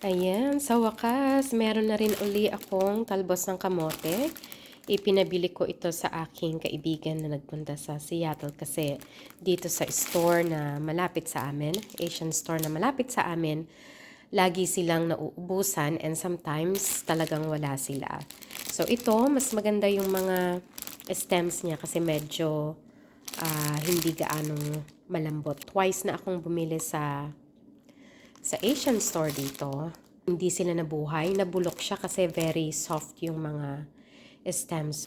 Ayan, sa wakas, meron na rin uli akong talbos ng kamote. Ipinabili ko ito sa aking kaibigan na nagpunta sa Seattle kasi dito sa store na malapit sa amin, Asian store na malapit sa amin, lagi silang nauubusan and sometimes talagang wala sila. So ito, mas maganda yung mga stems niya kasi medyo ah, hindi gaanong malambot. Twice na akong bumili sa sa Asian store dito, hindi sila nabuhay. Nabulok siya kasi very soft yung mga stems.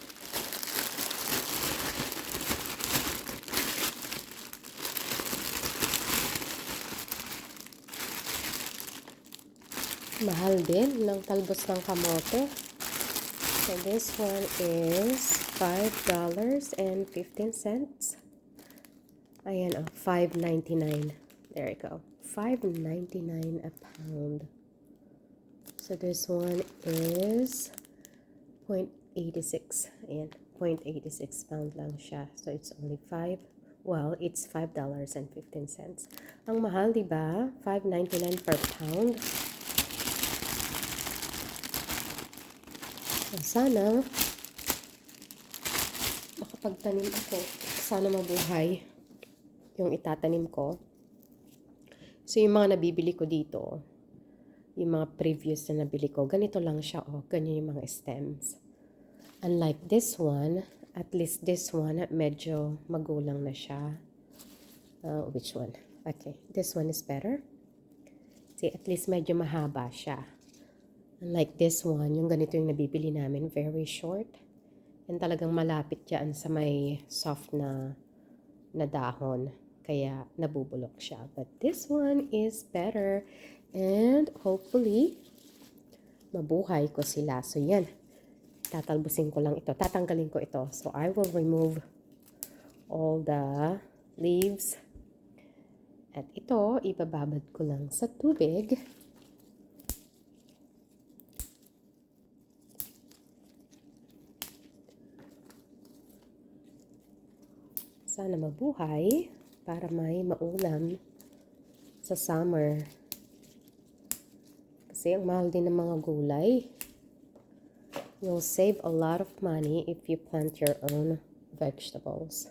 Mahal din ng talbos ng kamote. So this one is $5.15. Ayan, oh, $5.99. There you go. $5.99 a pound. So this one is 0.86. Ayan, 0.86 pound lang siya. So it's only 5. Well, it's $5.15. Ang mahal, di ba? $5.99 per pound. So, sana makapagtanim ako. Sana mabuhay yung itatanim ko. So, yung mga nabibili ko dito, yung mga previous na nabili ko, ganito lang siya, oh. Ganyan yung mga stems. Unlike this one, at least this one, medyo magulang na siya. Uh, which one? Okay, this one is better. See, at least medyo mahaba siya. Unlike this one, yung ganito yung nabibili namin, very short. And talagang malapit yan sa may soft na, na dahon. Kaya nabubulok siya. But this one is better. And hopefully, mabuhay ko sila. So yan, tatalbusin ko lang ito. Tatanggalin ko ito. So I will remove all the leaves. At ito, ibababad ko lang sa tubig. Sana mabuhay para may maulam sa summer. Kasi ang mahal din ng mga gulay. You'll save a lot of money if you plant your own vegetables.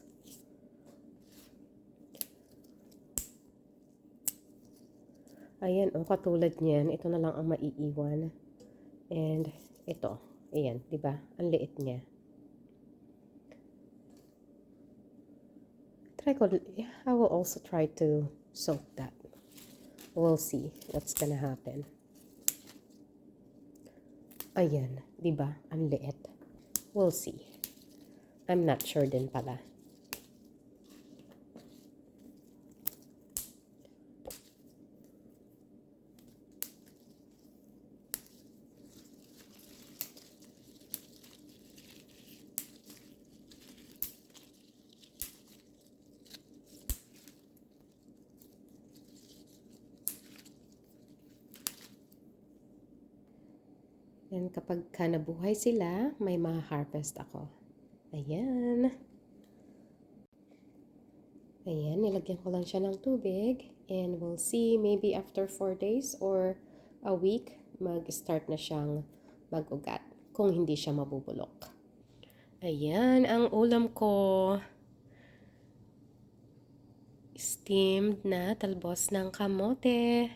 Ayan, oh, katulad niyan, ito na lang ang maiiwan. And ito, ayan, 'di ba? Ang liit niya. Try I will also try to soak that. We'll see what's gonna happen. Ayan, 'di ba? Ang liit. We'll see. I'm not sure din pala. And kapag ka nabuhay sila, may ma-harvest ako. Ayan. Ayan, nilagyan ko lang siya ng tubig. And we'll see, maybe after 4 days or a week, mag-start na siyang mag-ugat kung hindi siya mabubulok. Ayan, ang ulam ko. Steamed na talbos ng kamote.